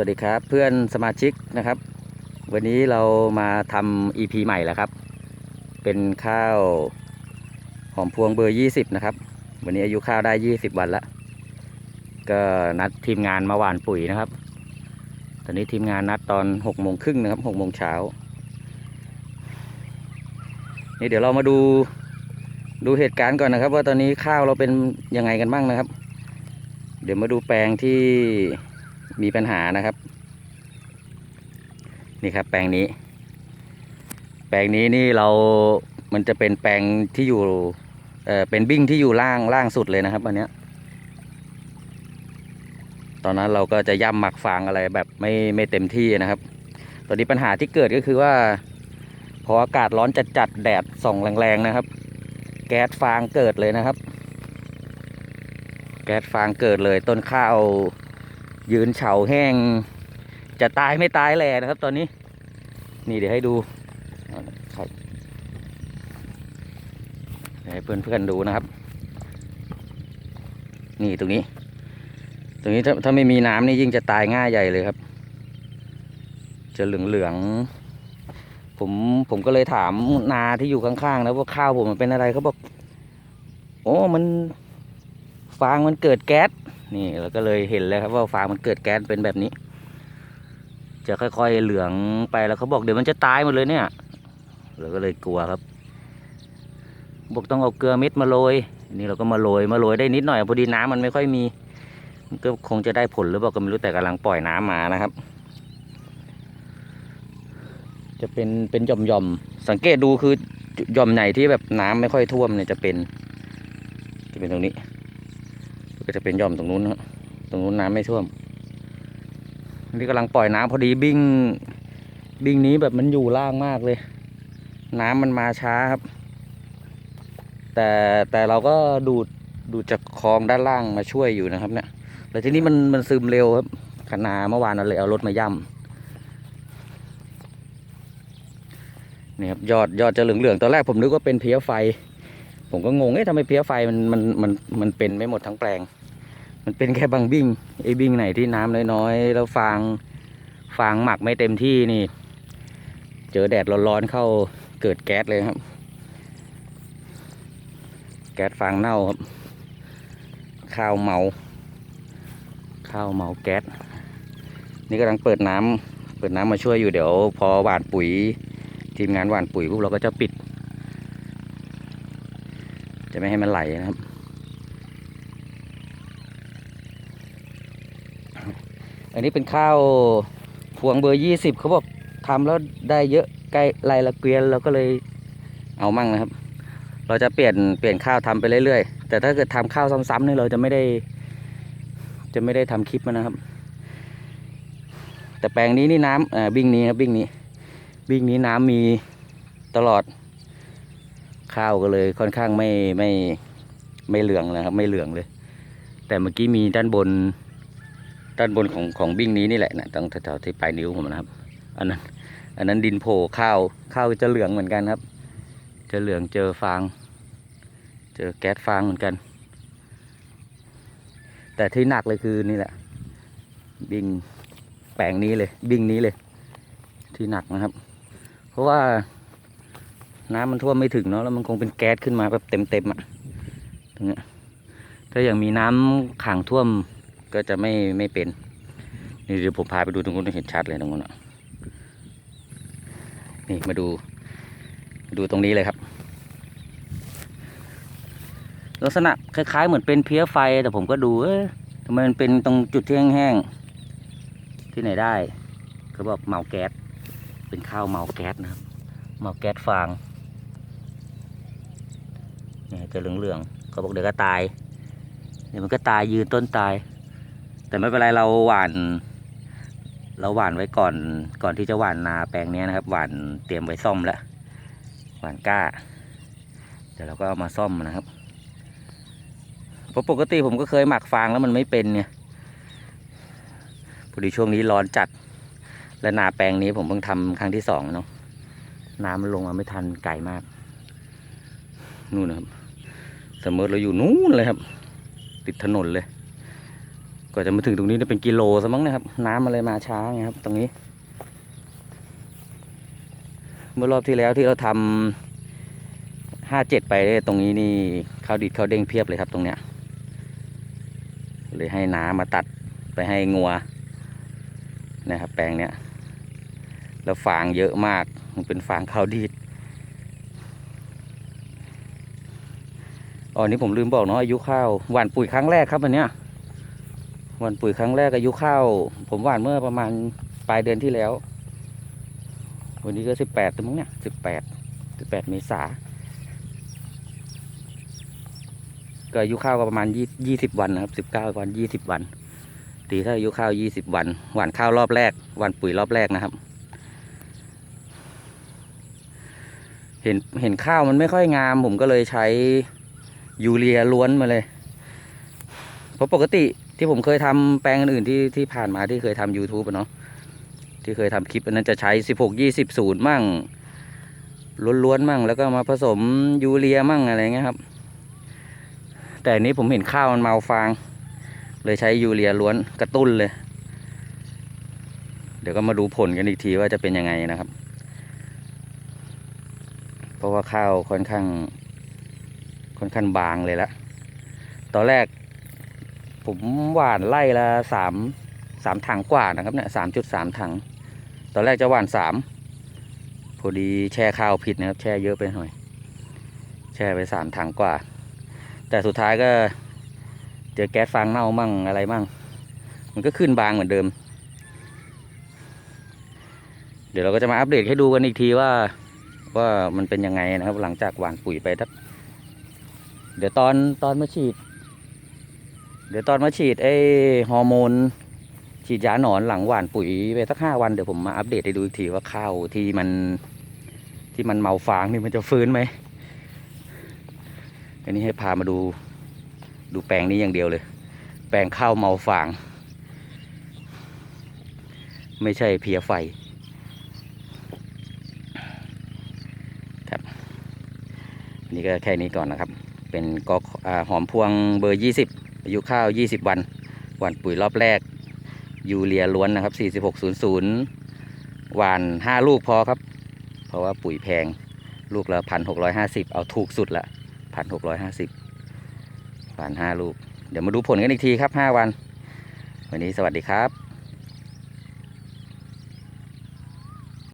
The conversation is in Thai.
วัสดีครับเพื่อนสมาชิกนะครับ วันนี้เรามาทำ EP ใหม่แล้วครับ เป็นข้าวหอมพวงเบอร์ 20 นะครับ วันนี้อายุข้าวได้ 20 วันละก็นัดทีมงานมาหว่านปุ๋ยนะครับ ตอนนี้ทีมงานนัดตอน6โมงครึ่งนะครับ6โมงเช้านี่เดี๋ยวเรามาดูดูเหตุการณ์ก่อนนะครับ ว่าตอนนี้ข้าวเราเป็นยังไงกันบ้างนะครับ เดี๋ยวมาดูแปลงที่ มีปัญหานะครับ นี่ครับ แปลงนี้ แปลงนี้นี่เรา มันจะเป็นแปลงที่อยู่ เออเป็นบิ้งที่อยู่ล่างล่างสุดเลยนะครับอันเนี้ย ตอนนั้นเราก็จะย่ำหมักฟางอะไรแบบไม่ไม่เต็มที่นะครับ ตอนนี้ปัญหาที่เกิดก็คือว่า พออากาศร้อนจัดจัดๆแดดส่องแรงๆนะครับ แก๊สฟางเกิดเลยนะครับ แก๊สฟางเกิดเลยต้นข้าว ยืนเฉาแห้ง จะตายไม่ตายแหล่นะครับ ตอนนี้ นี่เดี๋ยวให้ดูเอาครับเดี๋ยวให้เพื่อนๆดูนะครับ นี่ตรงนี้ ตรงนี้ถ้าถ้าไม่มีน้ำนี่ยิ่งจะตายง่ายใหญ่เลยครับ จะเหลืองๆผมผมก็เลยถามนาที่อยู่ข้างๆนะว่าข้าวผมมันเป็นอะไรเขาบอกโอ้มันฟางมันเกิดแก๊ส นี่เราก็เลยเห็นเลยครับว่าฟางมันเกิดแก๊สเป็นแบบนี้ จะค่อยๆเหลืองไปแล้วเขาบอกเดี๋ยวมันจะตายหมดเลยเนี่ยเราก็เลยกลัวครับ บอกต้องเอาเกลือเม็ดมาโรยนี่เราก็มาโรยมาโรยได้นิดหน่อยพอดีน้ำมันไม่ค่อยมีมันก็คงจะได้ผลหรือเปล่าก็ไม่รู้แต่กำลังปล่อยน้ำมานะครับ จะเป็นเป็นหย่อมหย่อมๆสังเกตดูคือหย่อมไหนที่แบบน้ำไม่ค่อยท่วมเนี่ยจะเป็น จะเป็นตรงนี้ ก็จะเป็นย่อมตรงนู้นนะตรงนู้นน้ำไม่ท่วมนนี้กำลังปล่อยน้ำพอดีบิ้งบิ้งนี้แบบมันอยู่ล่างมากเลย น้ำมันมาช้าครับ แต่แต่เราก็ดูดดูดจากคลองด้านล่างมาช่วยอยู่นะครับ เนี่ยแต่ทีนี้มันมันซึมเร็วครับขนาเมื่อวานเราเลยเอารถมาย่ำนี่ครับยอดยอดจะเหลืองๆตอนแรกผมนึกว่าเป็นเพี้ยไฟ ผมก็งงเอ๊ะทำไมเพี้ยไฟมันมันมันมันเป็นไม่หมดทั้งแปลง มันเป็นแค่บางบิ้งไอ้บิ้งไหนที่น้ำน้อยๆแล้วฟางฟางหมักไม่เต็มที่นี่ เจอแดดร้อนๆเข้าเกิดแก๊สเลยครับ แก๊สฟางเน่าครับ ข้าวเมา ข้าวเมาแก๊สนี่กำลังเปิดน้ำเปิดน้ำมาช่วยอยู่เดี๋ยว พอหว่านปุ๋ยทีมงานหว่านปุ๋ยพวกเราก็จะปิด จะไม่ให้มันไหลนะครับ อันนี้เป็นข้าวพวงเบอร์ยี่สิบเขาบอกทำแล้วได้เยอะใกล้ไรละเกวียนเราก็เลยเอามั่งนะครับ เราจะเปลี่ยนเปลี่ยนข้าวทำไปเรื่อยๆ แต่ถ้าเกิดทำข้าวซ้ำๆนี่เราจะไม่ได้ จะไม่ได้ทำคลิปมันนะครับ แต่แปลงนี้นี่น้ำอ่าบิ้งนี้ครับบิ้งนี้ บิ้งนี้น้ำมีตลอด ข้าวก็เลย ค่อนข้างไม่ไม่ไม่เหลืองนะครับ ไม่เหลืองเลย แต่เมื่อกี้มีด้านบน ด้านบนของของบิ้งนี้นี่แหละนะตรงแถวๆที่ปลายนิ้วผมนะครับ อันนั้น อันนั้นดินโผล่ข้าวข้าวจะเหลืองเหมือนกันครับ จะเหลืองเจอฟาง เจอแก๊สฟางเหมือนกัน แต่ที่หนักเลยคือนี่แหละ บิ้งแปลงนี้เลย บิ้งนี้เลย ที่หนักนะครับ เพราะว่า น้ำมันท่วมไม่ถึงเนาะแล้วมันคงเป็นแก๊สขึ้นมาแบบเต็มๆอะ่ะตรงเนี้ยถ้าอย่างมีน้ำขังท่วมก็จะไม่ไม่เป็นนี่เดี๋ยวผมพาไปดูตรงนู้นเห็นชัดเลยตรงนู้นอะนี่มาดูดูตรงนี้เลยครับ ลักษณะคล้าย ๆ เหมือนเป็นเพี้ยไฟ แต่ผมก็ดูเอ๊ะทำไมมันเป็นตรงจุดที่แห้งๆที่ไหนได้เขาบอกเมาแก๊สเป็นข้าวเมาแก๊สนะครับหมอกแก๊สฟาง จะเหลืองๆเขาบอกเดี๋ยวก็ตายเดี๋ยวมันก็ตายยืนต้นตาย แต่ไม่เป็นไรเราหว่าน เราหว่านไว้ก่อนก่อนที่จะหว่านนาแปลงนี้นะครับ หว่านเตรียมไว้ซ่อมแล้วหว่านกล้าเดี๋ยวเราก็เอามาซ่อมนะครับเพราะปกติผมก็เคยหมักฟางแล้วมันไม่เป็นเนี่ยพอดีช่วงนี้ร้อนจัด และนาแปลงนี้ผมเพิ่งทำครั้งที่สองเนาะน้ำมันลงมาไม่ทันไกลมาก นู่นนะครับ เสมมติเราอยู่นู้นเลยครับ ติดถนนเลยกว่าจะมาถึงตรงนี้เนี่ยเป็นกิโลซะมั้งนะครับ น้ำอะไรมาช้าไงครับ ตรงนี้ เมื่อรอบที่แล้วที่เราทำห้าเจ็ดไปเนี่ยตรงนี้นี่ข้าวดิดข้าวเด้งเพียบเลยครับ ตรงเนี้ยเลยให้น้ามาตัดไปให้งัวนะครับ แปลงเนี้ยแล้วฟางเยอะมาก มันเป็นฟางข้าวดีด อ๋อนี่ผมลืมบอกเนาะอายุข้าวหว่านปุ๋ยครั้งแรกครับอันเนี้ยหว่านปุ๋ยครั้งแรกอายุข้าวผมหว่านเมื่อประมาณปลายเดือนที่แล้ว วันนี้ก็สิบแปดตัวมั้งเนี่ยสิบแปดสิบแปดเมษาก็อายุข้าวก็ประมาณยี่ยี่สิบวันนะครับสิบเก้าวันยี่สิบวันตีถ้าอายุข้าวยี่สิบวัน หว่านข้าวรอบแรกหว่านปุ๋ยรอบแรกนะครับ เห็นเห็นข้าวมันไม่ค่อยงาม ผมก็เลยใช้ ยูเรียล้วนมาเลยเพราะปกติที่ผมเคยทำแปลงอื่นที่ที่ผ่านมาที่เคยทำ YouTube อะเนาะที่เคยทำคลิปอันนั้นจะใช้ 16 20 0มั่งล้วนๆมั่ง แล้วก็มาผสมยูเรียมั่งอะไรเงี้ยครับ แต่อันนี้ผมเห็นข้าวมันเมาฟาง เลยใช้ยูเรียล้วนกระตุ้นเลย เดี๋ยวก็มาดูผลกันอีกทีว่าจะเป็นยังไงนะครับ เพราะว่าข้าวค่อนข้าง ค่อนข้างบางเลยละตอนแรกผมหว่านไล่ละสามสามถังกว่านะครับเนี่ยสามจุดสามถัง ตอนแรกจะหว่านสามพอดีแช่ข้าวผิดนะครับ แช่เยอะไปหน่อย แช่ไปสามถังกว่า แต่สุดท้ายก็เจอแก๊สฟางเน่ามั่งอะไรมั่ง มันก็ขึ้นบางเหมือนเดิม เดี๋ยวเราก็จะมาอัปเดตให้ดูกันอีกทีว่าว่ามันเป็นยังไงนะครับ หลังจากหว่านปุ๋ยไปทัก เดี๋ยวตอนตอนมาฉีด เดี๋ยวตอนมาฉีดไอ้ฮอร์โมน ฉีดยาหนอนหลังหว่านปุ๋ยไปสักห้าวันเดี๋ยวผมมาอัปเดตให้ดูอีกทีว่าข้าวที่มันที่มันเมาฟางนี่มันจะฟื้นไหมอันนี้ให้พามาดูดูแปลงนี้อย่างเดียวเลย แปลงข้าวเมาฟาง ไม่ใช่เพียไฟครับนี่ก็แค่นี้ก่อนนะครับ เป็นกอกหอมพวงเบอร์ 20 อายุข้าว 20 วัน หว่านปุ๋ยรอบแรก ยูเรียล้วนนะครับ 4600 หว่าน 5 ลูกพอครับ เพราะว่าปุ๋ยแพง ลูกละ 1,650 เอาถูกสุดละ 1,650 หว่าน 5 ลูก เดี๋ยวมาดูผลกันอีกทีครับ 5 วัน วันนี้สวัสดีครับ